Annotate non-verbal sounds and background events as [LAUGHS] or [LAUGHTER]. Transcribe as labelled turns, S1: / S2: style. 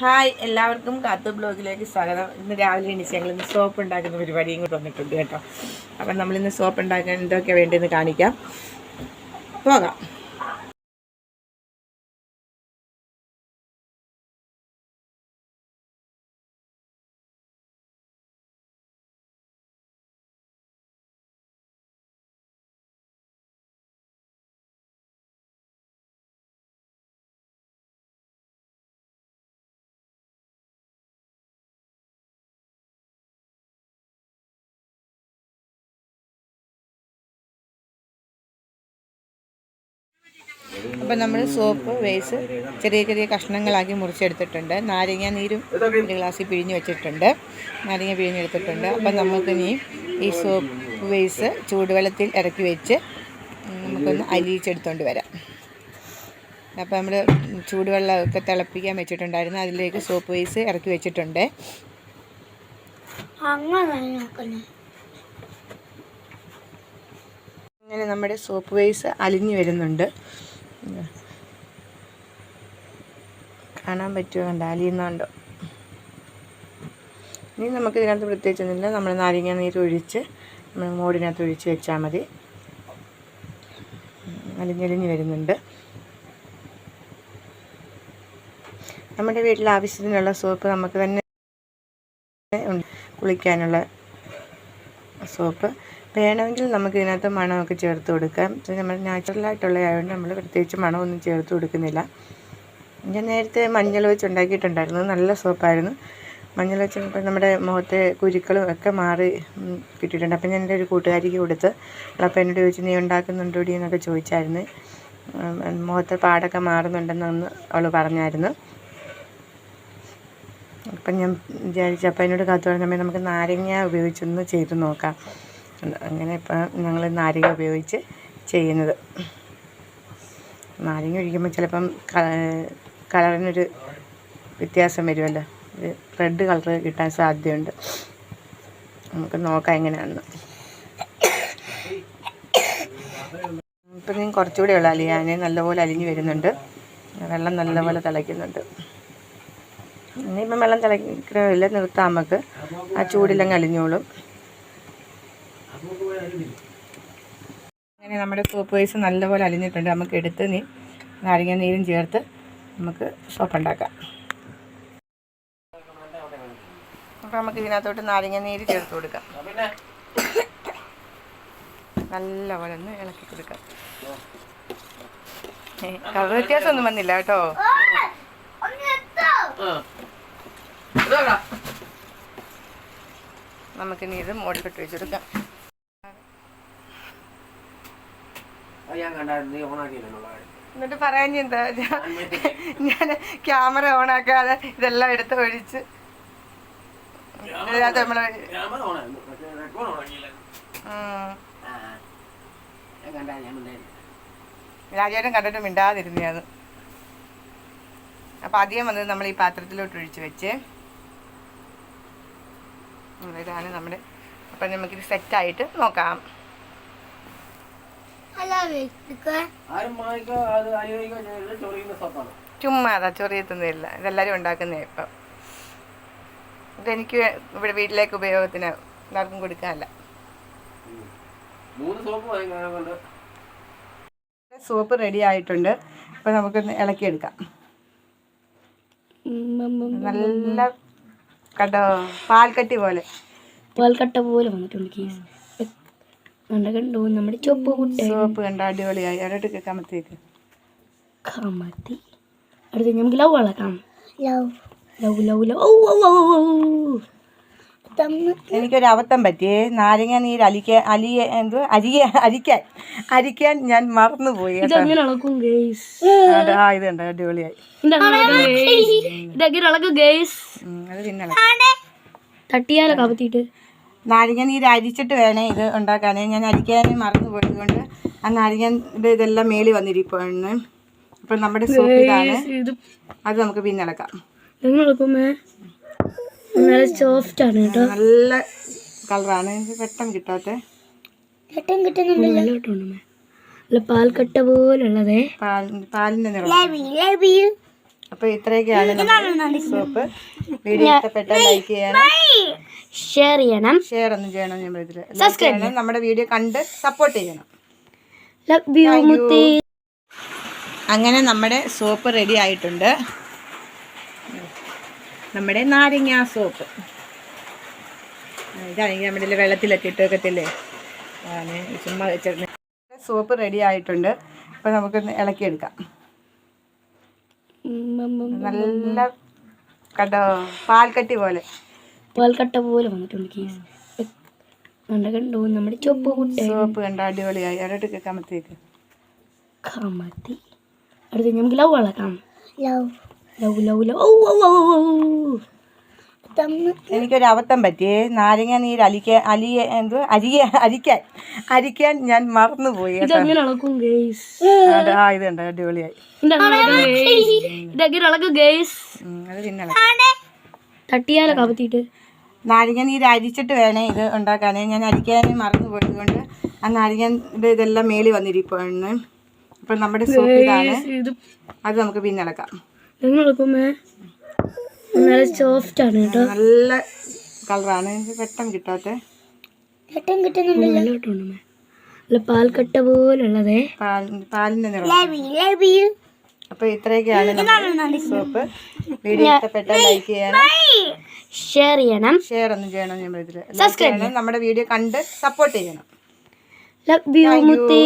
S1: Hi എല്ലാവർക്കും കാത്തു ബ്ലോഗിലേക്ക് സ്വാഗതം. ഇന്ന് രാവിലെ എണീച്ച് ഞങ്ങൾ ഇന്ന് സോപ്പ് ഉണ്ടാക്കുന്ന പരിപാടിയും കൂടെ വന്നിട്ടുണ്ട് കേട്ടോ. അപ്പം നമ്മളിന്ന് സോപ്പ് ഉണ്ടാക്കാൻ എന്തൊക്കെയാണ് വേണ്ടതെന്ന് കാണിക്കാം. പോകാം. അപ്പം നമ്മൾ സോപ്പ് വേസ് ചെറിയ ചെറിയ കഷ്ണങ്ങളാക്കി മുറിച്ചെടുത്തിട്ടുണ്ട്. നാരങ്ങ നീരും ഒരു ഗ്ലാസ്സിൽ പിഴിഞ്ഞ് വെച്ചിട്ടുണ്ട്. നാരങ്ങ പിഴിഞ്ഞെടുത്തിട്ടുണ്ട്. അപ്പം നമുക്കിനി ഈ സോപ്പ് വേസ് ചൂടുവെള്ളത്തിൽ ഇറക്കി വെച്ച് നമുക്കൊന്ന് അലിയിച്ചെടുത്തോണ്ട് വരാം. അപ്പോൾ നമ്മൾ ചൂടുവെള്ളമൊക്കെ തിളപ്പിക്കാൻ വെച്ചിട്ടുണ്ടായിരുന്നു. അതിലേക്ക് സോപ്പ് വേസ് ഇറക്കി വെച്ചിട്ടുണ്ട്.
S2: അങ്ങനെ
S1: നമ്മുടെ സോപ്പ് വേസ് അലിഞ്ഞു വരുന്നുണ്ട്. കാണാൻ പറ്റുമോ? കണ്ട? അലിയുന്നുണ്ടോ? ഇനി നമുക്ക് ഇതിനകത്ത് പ്രത്യേകിച്ചൊന്നുമില്ല. നമ്മൾ നാരങ്ങ നീര് ഒഴിച്ച് നമ്മൾ മോടിനകത്ത് ഒഴിച്ച് വെച്ചാൽ മതി. അലിഞ്ഞലിഞ്ഞ് വരുന്നുണ്ട്. നമ്മുടെ വീട്ടിൽ ആവശ്യത്തിനുള്ള സോപ്പ് നമുക്ക് തന്നെ കുളിക്കാനുള്ള സോപ്പ്. വേണമെങ്കിൽ നമുക്ക് ഇതിനകത്ത് മണമൊക്കെ ചേർത്ത് കൊടുക്കാം. പക്ഷേ നമ്മൾ നാച്ചുറലായിട്ടുള്ള ആയതുകൊണ്ട് നമ്മൾ പ്രത്യേകിച്ച് മണമൊന്നും ചേർത്ത് കൊടുക്കുന്നില്ല. ഞാൻ നേരത്തെ മഞ്ഞൾ വെച്ച് ഉണ്ടാക്കിയിട്ടുണ്ടായിരുന്നു നല്ല സോപ്പായിരുന്നു. മഞ്ഞൾ വെച്ച് ഇപ്പം നമ്മുടെ മുഖത്തെ കുരുക്കളും ഒക്കെ മാറി കിട്ടിയിട്ടുണ്ട്. അപ്പം ഞാൻ എന്റെ ഒരു കൂട്ടുകാരിക്ക് കൊടുത്ത് അപ്പം എന്നോട് ചോദിച്ചു നീ ഉണ്ടാക്കുന്നുണ്ടോടി എന്നൊക്കെ ചോദിച്ചായിരുന്നു. മുഖത്തെ പാടൊക്കെ മാറുന്നുണ്ടെന്ന് അവൾ പറഞ്ഞായിരുന്നു. അപ്പം ഞാൻ വിചാരിച്ചു അപ്പം എന്നോട് കാത്തു പറഞ്ഞ നമുക്ക് നാരങ്ങ ഉപയോഗിച്ചൊന്ന് ചെയ്ത് നോക്കാം. അങ്ങനെ ഇപ്പം ഞങ്ങൾ നാരങ്ങ ഉപയോഗിച്ച് ചെയ്യുന്നത്. നാരങ്ങ ഒഴിക്കുമ്പോൾ ചിലപ്പം കളറിനൊരു വ്യത്യാസം വരുമല്ലോ റെഡ് കളർ കിട്ടാൻ സാധ്യതയുണ്ട്. നമുക്ക് നോക്കാം എങ്ങനെയാണെന്ന്. ഇപ്പം ഞാൻ കുറച്ചുകൂടെ ഉള്ള അലിയാൻ നല്ലപോലെ അലിഞ്ഞ് വരുന്നുണ്ട്. വെള്ളം നല്ലപോലെ തിളയ്ക്കുന്നുണ്ട്. ഇനിയിപ്പം വെള്ളം തിളയ്ക്കണമില്ല നിർത്താം നമുക്ക്. ആ ചൂടിലങ്ങ് അലിഞ്ഞോളും. അങ്ങനെ നമ്മുടെ സോപ്പ് വൈസ് നല്ലപോലെ അലിഞ്ഞിട്ടുണ്ട്. നമുക്ക് എടുത്ത് നീ നാരങ്ങ നീരും ചേർത്ത് നമുക്ക് സോപ്പ് ഉണ്ടാക്കാം. അപ്പം നമുക്ക് ഇതിനകത്തോട്ട് നാരങ്ങ നീര് ചേർത്ത് കൊടുക്കാം. നല്ലപോലെ ഒന്ന് ഇളക്കി കൊടുക്കാം. കളർ വ്യത്യാസമൊന്നും വന്നില്ല കേട്ടോ. നമുക്കിനി ഇത് മോളിലിട്ട് വെച്ചെടുക്കാം
S3: ഞാൻ കണ്ടായിരുന്നു നീ ഓണാക്കിയില്ലെന്നുള്ള കാര്യം
S1: എന്നിട്ട് പറയാൻ ചെയ്ത [LAUGHS] ഞാൻ ക്യാമറ ഓണാക്കാതെ ഇതെല്ലാം എടുത്ത് ഒഴിച്ച്.
S3: നമ്മൾ
S1: രാജേട്ടൻ കണ്ടിട്ട് മിണ്ടാതിരുന്നേ അത്. അപ്പം അധികം വന്നത് നമ്മൾ ഈ പാത്രത്തിലോട്ട് ഒഴിച്ച് വെച്ച്. ഇതാണ് നമ്മുടെ അപ്പം നമുക്കിത് സെറ്റായിട്ട് നോക്കാം
S2: അല്ല വെക്കുക
S3: ആരും വാങ്ങിക്കോ അത് അനുഭവിക്കോ ചെയ്ത് ചൊറിയുന്ന സ്വത്താണ്
S1: ചുമ്മാ അതാ ചൊറിയത്തൊന്നുമില്ല ഇതെല്ലാവരും ഉണ്ടാക്കുന്ന ഇപ്പം. ഇതെനിക്ക് ഇവിടെ വീട്ടിലേക്ക് ഉപയോഗത്തിന് എല്ലാവർക്കും കൊടുക്കാനല്ല.
S3: മൂന്ന് സോപ്പ്
S1: റെഡി ആയിട്ടുണ്ട്. അപ്പോൾ നമുക്ക് ഇളക്കിയെടുക്കാം. നല്ല കണ്ടോ? പാൽക്കട്ടി പോലെ.
S2: പാൽക്കട്ട പോലെ വന്നിട്ടുണ്ട് കേസ്. കണ്ട. നമ്മുടെ ചുവപ്പ് കുട്ടി.
S1: സോപ്പ് കണ്ട അടിപൊളിയായി. അവിടെ കമത്തേക്ക്
S2: കമത്തി അടുത്ത് നമുക്ക് ലവ് വളക്കാം ലവ് ലവ് ലവ് ലവ് ഓ ഓ ഓ
S1: എനിക്കൊരു അബദ്ധം പറ്റിയേ നാരങ്ങ നീര് അലിക്കാൻ അലിയ എന്തോ? അരിയ അരിക്കാൻ. അരിക്കാൻ ഞാൻ മറന്നുപോയി ആ ഇത് കണ്ടോ അടിപൊളിയായി.
S2: ഇതെങ്ങനെ ഇളക്കും ഗേസ്
S1: അത് പിന്നെ
S2: തട്ടിയാലോ കമത്തിയിട്ട്
S1: നാരങ്ങ നീര് അരിച്ചിട്ട് വേണേ ഇത് ഉണ്ടാക്കാൻ ഞാൻ അരിക്കാൻ മറന്നു പോയത് കൊണ്ട് ആ നാരങ്ങന്റെ ഇതെല്ലാം മേളി വന്നിരിക്കുന്നു അപ്പം നമ്മുടെ സോപ്പ് ഇതാണ്.
S2: ഇത്
S1: അത് നമുക്ക് പിന്നെ ഇളക്കാം
S2: നല്ല സോഫ്റ്റ് ആണ് കേട്ടോ.
S1: നല്ല കളറാണ്. പെട്ടെന്ന് കിട്ടാത്ത.
S2: പാൽക്കട്ട പോലുള്ളതേ.
S1: പാൽ പാലിന്റെ നിറം. അപ്പോൾ ഇത്രയൊക്കെയാണ് സോപ്പ്. വീഡിയോ ഇഷ്ടപ്പെട്ടാൽ ലൈക്ക് ചെയ്യണം
S2: ഷെയർ ചെയ്യണം.
S1: ഷെയർ ഒന്നും ചെയ്യണം ഞാൻ ഇതിൽ സബ്സ്ക്രൈബ് നമ്മുടെ വീഡിയോ കണ്ട് സപ്പോർട്ട് ചെയ്യണം.
S2: ലവ് യു മുത്തി
S1: അങ്ങനെ നമ്മുടെ സോപ്പ് റെഡി ആയിട്ടുണ്ട്. നമ്മുടെ നാരങ്ങ സോപ്പ് ഇതാണെങ്കിൽ നമ്മുടെ വെള്ളത്തിലൊക്കെ ഇട്ട് വെക്കത്തില്ലേ? ചുമ്മാ വെച്ചിട്ട് സോപ്പ് റെഡി ആയിട്ടുണ്ട്. അപ്പോൾ നമുക്ക് ഇളക്കിയെടുക്കാം. നല്ല കണ്ടോ? പാൽക്കട്ടി പോലെ.
S2: പാൽക്കട്ട പോലെ വന്നിട്ടുണ്ട് കേസ്. കണ്ട? നമ്മുടെ ചുവപ്പ് കുട്ടി
S1: സോപ്പ് കണ്ട അടിപൊളിയായി. അവിടോട്ട് കമത്തേക്ക്
S2: കമത്തി അടുത്ത് നമുക്ക് ലവ് വളക്കാം ലവ് ലവ് ലവ് ലവ് ഓ ഓ ഓ ഓ,
S1: എനിക്കൊരു അബദ്ധം പറ്റിയേ നാരങ്ങ നീര് അലിക്കാൻ അലിയ എന്ത്? അരിയ അരിക്കാൻ അരിക്കാൻ ഞാൻ മറന്നുപോയി ആ ഇത് അടിപൊളിയായി.
S2: ഇതെങ്ങനെ ഇളക്കും ഗേസ്
S1: അത് പിന്നെ ഇളക്കാം.
S2: തട്ടിയാലോ കവത്തിയിട്ട്?
S1: നാരങ്ങ നീര് അരിച്ചിട്ട് വേണേ ഇത് ഉണ്ടാക്കാൻ ഞാൻ അരിക്കാൻ മറന്നു പോയതുകൊണ്ട് ആ നാരങ്ങന്റെ ഇതെല്ലാം മേളി വന്നിരിക്കുവാണ്. അപ്പം നമ്മുടെ സോപ്പ് ഇതാണ്.
S2: ഇത്
S1: അത് നമുക്ക് പിന്നെ ഇളക്കാം
S2: നല്ല സോഫ്റ്റ് ആണ് കേട്ടോ.
S1: നല്ല കളറാണ്. പെട്ടെന്ന് കിട്ടാത്ത.
S2: പാൽ കിട്ടുന്നുണ്ട് മേ. നല്ല പാൽക്കട്ട പോലുള്ളതേ.
S1: പാലിന്റെ നിറം. അപ്പോൾ ഇത്രയൊക്കെയാണ് സോപ്പ് വീഡിയോ ഇഷ്ടപ്പെട്ട ലൈക്ക് ചെയ്യണം.
S2: ഷെയർ ചെയ്യണം.
S1: ഷെയർ ഒന്നും ചെയ്യണം ഞാൻ ഇതിൽ നമ്മുടെ വീഡിയോ കണ്ട് സപ്പോർട്ട് ചെയ്യണം.
S2: Love you Muthi.